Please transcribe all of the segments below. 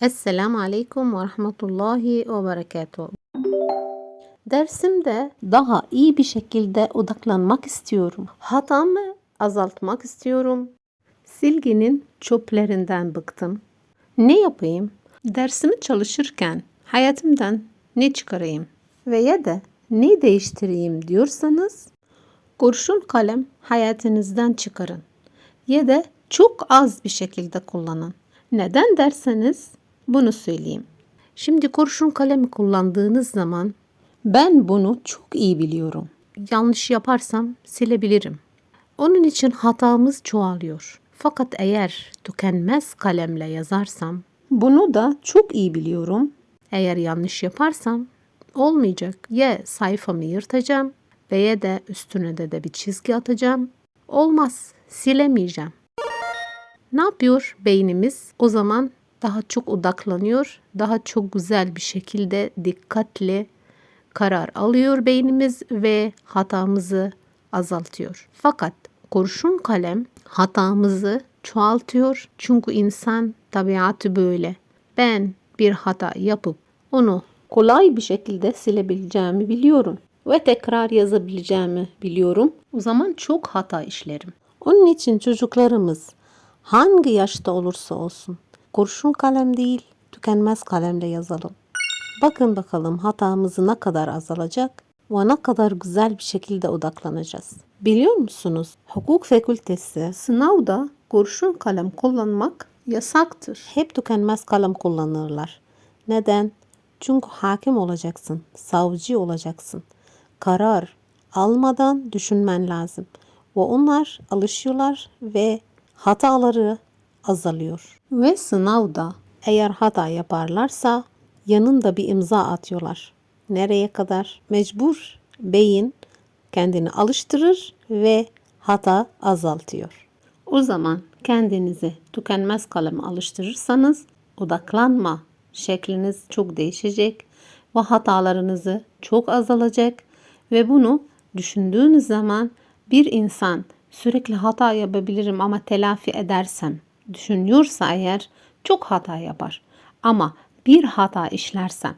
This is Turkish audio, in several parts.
Esselamu Aleyküm ve Rahmetullahi ve Berekatuhu. Dersimde daha iyi bir şekilde odaklanmak istiyorum. Hatamı azaltmak istiyorum. Silginin çöplerinden bıktım. Ne yapayım? Dersimi çalışırken hayatımdan ne çıkarayım? Veya da ne değiştireyim diyorsanız kurşun kalem hayatınızdan çıkarın. Ya da çok az bir şekilde kullanın. Neden derseniz bunu söyleyeyim. Şimdi kurşun kalemi kullandığınız zaman ben bunu çok iyi biliyorum. Yanlış yaparsam silebilirim. Onun için hatamız çoğalıyor. Fakat eğer tükenmez kalemle yazarsam bunu da çok iyi biliyorum. Eğer yanlış yaparsam olmayacak. Ya sayfamı yırtacağım veya da üstüne de, de bir çizgi atacağım. Olmaz. Silemeyeceğim. Ne yapıyor beynimiz? O zaman daha çok odaklanıyor, daha çok güzel bir şekilde dikkatli karar alıyor beynimiz ve hatamızı azaltıyor. Fakat kurşun kalem hatamızı çoğaltıyor. Çünkü insan tabiatı böyle. Ben bir hata yapıp onu kolay bir şekilde silebileceğimi biliyorum ve tekrar yazabileceğimi biliyorum. O zaman çok hata işlerim. Onun için çocuklarımız hangi yaşta olursa olsun kurşun kalem değil tükenmez kalemle yazalım. Bakın bakalım hatamızı ne kadar azalacak ve ne kadar güzel bir şekilde odaklanacağız. Biliyor musunuz? Hukuk fakültesi sınavda kurşun kalem kullanmak yasaktır. Hep tükenmez kalem kullanırlar. Neden? Çünkü hakim olacaksın, savcı olacaksın. Karar almadan düşünmen lazım. Ve onlar alışıyorlar ve hataları azalıyor. Ve sınavda eğer hata yaparlarsa yanında bir imza atıyorlar. Nereye kadar? Mecbur beyin kendini alıştırır ve hata azaltıyor. O zaman kendinizi tükenmez kaleme alıştırırsanız odaklanma şekliniz çok değişecek ve hatalarınızı çok azalacak ve bunu düşündüğünüz zaman bir insan sürekli hata yapabilirim ama telafi edersem düşünüyorsa eğer çok hata yapar. Ama bir hata işlersem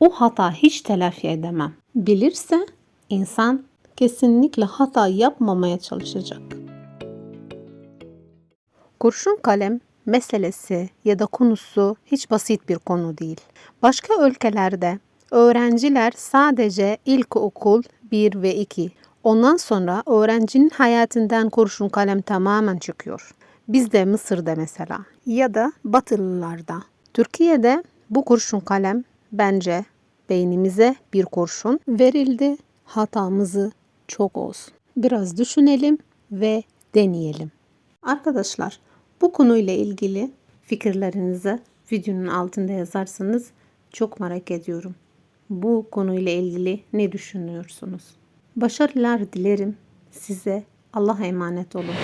o hata hiç telafi edemem. Bilirse insan kesinlikle hata yapmamaya çalışacak. Kurşun kalem meselesi ya da konusu hiç basit bir konu değil. Başka ülkelerde öğrenciler sadece ilkokul 1 ve 2 Ondan sonra öğrencinin hayatından kurşun kalem tamamen çıkıyor. Bizde Mısır'da mesela ya da Batılılarda. Türkiye'de bu kurşun kalem bence beynimize bir kurşun verildi. Hatamızı çok olsun. Biraz düşünelim ve deneyelim. Arkadaşlar bu konuyla ilgili fikirlerinizi videonun altında yazarsanız çok merak ediyorum. Bu konuyla ilgili ne düşünüyorsunuz? Başarılar dilerim size. Allah'a emanet olun.